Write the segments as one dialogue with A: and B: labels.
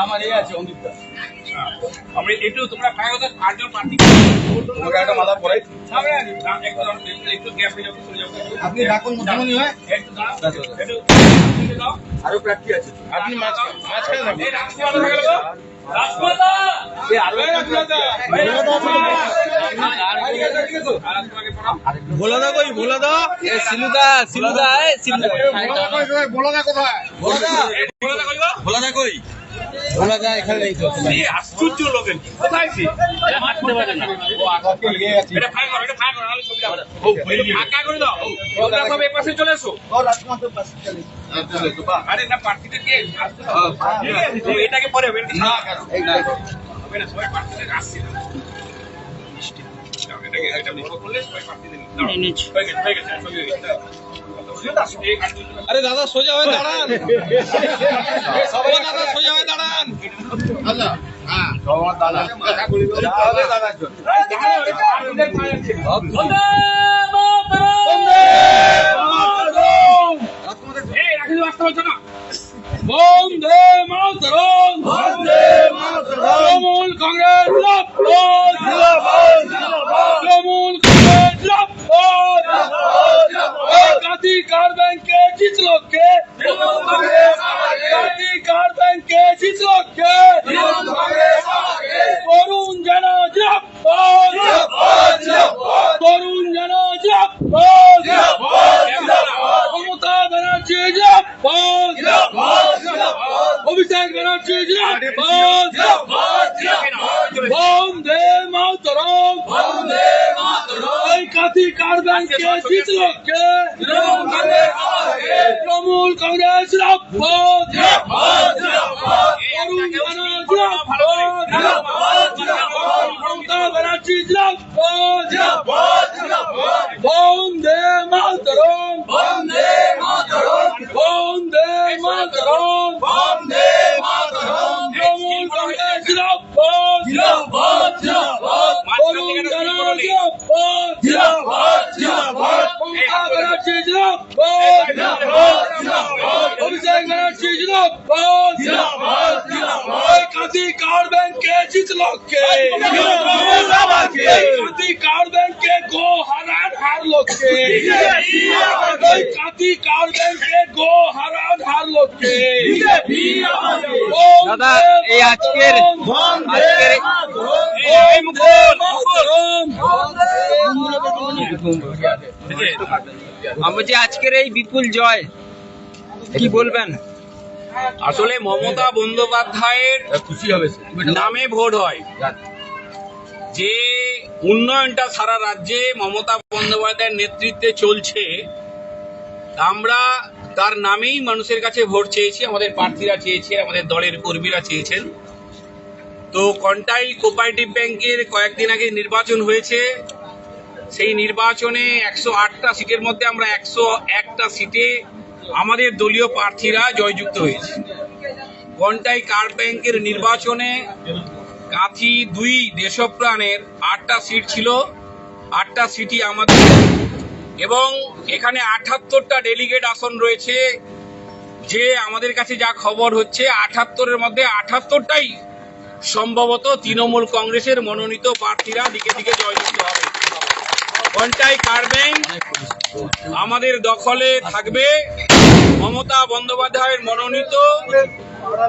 A: আমার এই আছে অমিতদা
B: আমরা একটু তোমরা খায় কথা আটজন প্রার্থী
A: তোমাকে একটা মালা পরাই
B: একটু গ্যাপ হয়ে যাবে,
A: আপনি ডাকুন মধ্যমণি হয়
B: একটু দাঁড়াও,
A: আরও প্রার্থী আছে আপনি মাঝখানে মাঝখানে
B: পড়াও।
A: ভোলাদা কই ভোলাদা
C: এ সিলুদা সিলুদা
A: ভোলাদা কোথায়
B: বলে দেখো
A: কই ভোলাদা এখানে নেই তো
B: আশ্চর্য লোকের কোথায় সে? এটা পারে না।
A: ও আগাতে লেগে গেছে।
B: এটা ফাঁকা করো, এটা ফাঁকা করো, নাহলে ছবি দাও। ফাঁকা করে দাও। তোমরা সব এই পাশে চলে এসো।
A: রাজকুমার পাশে চলে চলে তো বাহ।
B: আরে না, প্রার্থীদেরকে আসতে এটাকে পরে হবে,
A: না
B: হবে না, সবাই প্রার্থীদের আসছে। না। এটাকে- এটা করলে সবাই প্রার্থীদের হয়ে গেছে, হয়ে গেছে,
A: আরে দাদা সোজা হয়ে দাঁড়ান। দাদা সোজা হয়ে দাঁড়ান। আল্লাহ হ্যাঁ। দাদা। দাদা দাদা
B: দাঁড়াও, এটা প্রার্থীদের পায়ে আছে। এই, রাখি দিও, আসতে বলছো না। বন্দে মাতরম বন্দে মাতরম তৃণমূল কংগ্রেস জিন্দাবাদ জিন্দাবাদ তৃণমূল কংগ্রেস জিন্দাবাদ এই কার ব্যাংকে জিতলো কে কাতি কার ব্যাংকে জিতলো কে তরুণ যেন জিন্দাবাদ তরুণ যেন জিন্দাবাদ মমতা ব্যানার্জি জিন্দাবাদ অভিষেক ব্যানার্জি জিন্দাবাদ বন্দে মাতরম এই কাতি কার ব্যাংকে জিতলো কে তৃণমূল কংগ্রেস জিন্দাবাদ তরুণ যেন জিন্দাবাদ জিন্দাবাদ কাতি কার ব্যাংকে জিতলো কে কাতি কার ব্যাংকে গো হারান হারলো কে ওই কাতি কার ব্যাংকে গো হারান হারলো কে
C: দাদা, এই আজকের- আজকের এই-
B: মুকুল, মুকুল।
C: যে আজকের এই বিপুল জয় কি বলবেন?
B: আসলে মমতা বন্দ্যোপাধ্যায়ের নামে ভোট হয়। যে উন্নয়নটা সারা রাজ্যে মমতা বন্দ্যোপাধ্যায়ের নেতৃত্বে চলছে আমরা তার নামেই মানুষের কাছে ভোট চেয়েছি আমাদের প্রার্থীরা চেয়েছে আমাদের দলের কর্মীরা চেয়েছেন। তো কন্টাই কোপারেটিভ ব্যাংকের কয়েকদিন আগে নির্বাচন হয়েছে। সেই নির্বাচনে একশো আটটা সিটের মধ্যে আমরা একশো একটা সিটে আমাদের দলীয় প্রার্থীরা জয়যুক্ত হয়েছে। কন্টাই কার ব্যাংকের নির্বাচনে কাঁথি দুই দেশপ্রাণের আটটা সিট ছিল, আটটা সিটই আমাদের। এবং এখানে আঠাত্তরটা ডেলিগেট আসন রয়েছে। যে আমাদের কাছে যা খবর হচ্ছে, আঠাত্তরের মধ্যে আঠাত্তরটাই সম্ভবত তৃণমূল কংগ্রেসের মনোনীত প্রার্থীরা দিকে দিকে জয়যুক্ত হবে। কার ব্যাংক আমাদের দখলে থাকবে। মমতা বন্দ্যোপাধ্যায়ের মনোনীত।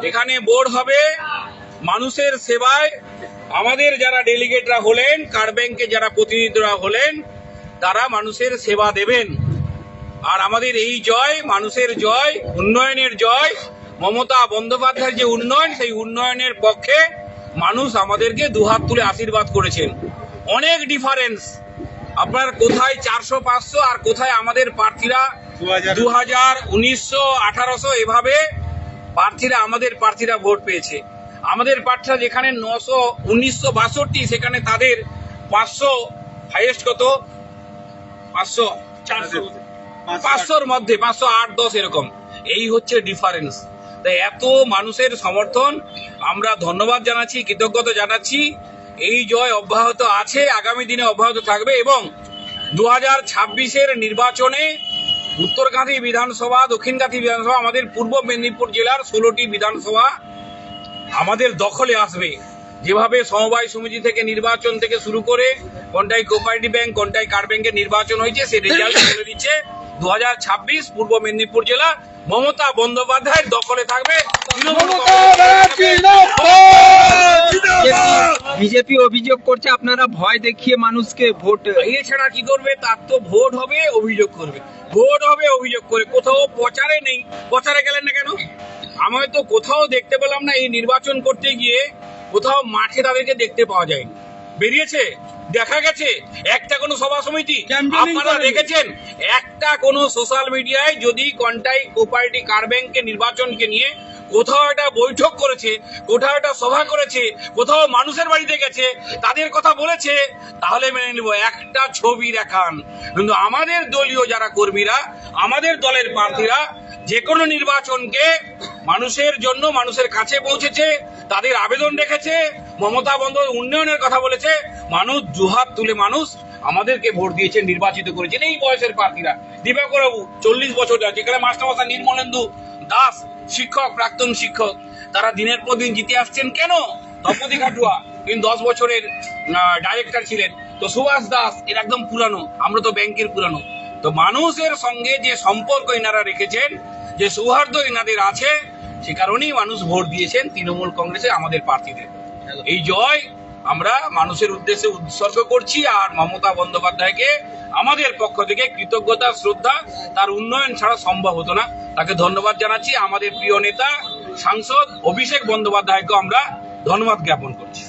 B: এখানে বোর্ড হবে। মানুষের সেবায় আমাদের যারা ডেলিগেটরা হলেন কার ব্যাংকে যারা প্রতিনিধিরা হলেন, তারা মানুষের সেবা দেবেন। আর আমাদের এই জয়, মানুষের জয়, উন্নয়নের জয়, মমতা বন্দ্যোপাধ্যায়ের যে উন্নয়ন, সেই উন্নয়নের পক্ষে মানুষ আমাদেরকে দুহাত তুলে আশীর্বাদ করেছেন। অনেক ডিফারেন্স আপনার কোথায় চারশো পাঁচশো আর কোথায় আমাদের প্রার্থীরা দু হাজার উনিশশো আঠারোশো এভাবে প্রার্থীরা আমাদের প্রার্থীরা ভোট পেয়েছে। আমাদের প্রার্থীরা যেখানে নশো উনিশশো বাষট্টি সেখানে তাদের পাঁচশো হাইয়েস্ট কত? পাঁচশো। চারশো। পাঁচশোর মধ্যে পাঁচশো আট দশ এরকম। এই হচ্ছে ডিফারেন্স তাই এত মানুষের সমর্থন আমরা ধন্যবাদ জানাচ্ছি কৃতজ্ঞতা জানাচ্ছি। এই জয় অব্যাহত আছে, আগামী দিনে অব্যাহত থাকবে এবং দু হাজার ছাব্বিশের নির্বাচনে উত্তরকাঁথি বিধানসভা দক্ষিণকাঁথি বিধানসভা, আমাদের পূর্ব মেদিনীপুর জেলার ষোলোটি বিধানসভা আমাদের দখলে আসবে। যেভাবে সমবায় সমিতি থেকে নির্বাচন থেকে শুরু করে কোনটাই কোপারেটিভ ব্যাংক, কোনটাই কার ব্যাংকের নির্বাচন হয়েছে, সে রেজাল্ট বলে দিচ্ছে। দু হাজার ছাব্বিশ পূর্ব মেদিনীপুর জেলা মমতা বন্দ্যোপাধ্যায়ের দখলে থাকবে। তৃণমূল
C: বিজেপি অভিযোগ করছে আপনারা ভয় দেখিয়ে মানুষকে ভোট
B: এছাড়া কি করবে? তার তো ভোট হবে অভিযোগ করবে। ভোট হবে অভিযোগ করে। কোথাও প্রচারে নেই। প্রচারে গেলেন না কেন? আমি তো কোথাও দেখতে পেলাম না এই নির্বাচন করতে গিয়ে কোথাও মাঠে তাদেরকে দেখতে পাওয়া যায়নি। বেরিয়েছে? দেখা গেছে? একটা কোনো সভা সমিতি? আপনারা দেখেছেন? একটা কোনো সোশ্যাল মিডিয়ায় যদি কন্টাই কোপারেটিভ কার ব্যাংকের নির্বাচনকে নিয়ে কোথাও একটা বৈঠক করেছে, কোথাও একটা সভা করেছে, কোথাও মানুষের বাড়িতে গেছে, তাদের কথা বলেছে, তাহলে মেনে নেব। একটা ছবি দেখান। কিন্তু আমাদের দলীয় যারা কর্মীরা, আমাদের দলের প্রার্থীরা, যে কোনো নির্বাচনকে মানুষের জন্য মানুষের কাছে পৌঁছেছে, তাদের আবেদন রেখেছে, মমতা বন্দ্যোপাধ্যায় উন্নয়নের কথা বলেছে, মানুষ জুহাত তুলে মানুষ আমাদেরকে ভোট দিয়েছে, নির্বাচিত করেছেন এই বয়সের প্রার্থীরা। দিবাকর বাবু চল্লিশ বছর যেখানে মাস্টারমশাই নির্মলেন্দু দাস শিক্ষক প্রাক্তন শিক্ষক তারা দিনের পর দিন জিতে আসছেন কেন? দম্পতি খাটুয়া তিনি দশ বছরের ডাইরেক্টর ছিলেন। তো সুভাষ দাস এর একদম পুরানো আমরা তো ব্যাংকের পুরানো। তো মানুষের সঙ্গে যে সম্পর্ক এনারা রেখেছেন যে সৌহার্দ্য এনাদের আছে সে কারণেই মানুষ ভোট দিয়েছেন তৃণমূল কংগ্রেসে আমাদের প্রার্থীদের। এই জয় আমরা মানুষের উদ্দেশ্যে উৎসর্গ করছি আর মমতা বন্দ্যোপাধ্যায়কে আমাদের পক্ষ থেকে কৃতজ্ঞতা শ্রদ্ধা তার উন্নয়ন ছাড়া সম্ভব হতো না। তাকে ধন্যবাদ জানাচ্ছি। আমাদের প্রিয় নেতা সাংসদ অভিষেক বন্দ্যোপাধ্যায়কে আমরা ধন্যবাদ জ্ঞাপন করছি।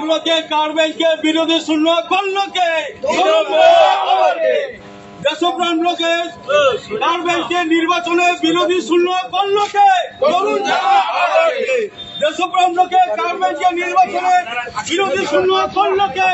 A: ব্লকে কার ব্যাংকের বিরোধী শূন্য করল কে? দেশপ্রাণ ব্লকে কার নির্বাচনে বিরোধী শূন্য করল কে? তরুণ দেশপ্রাণ ব্লকে কার ব্যাংকের নির্বাচনে বিরোধী শূন্য করল কে?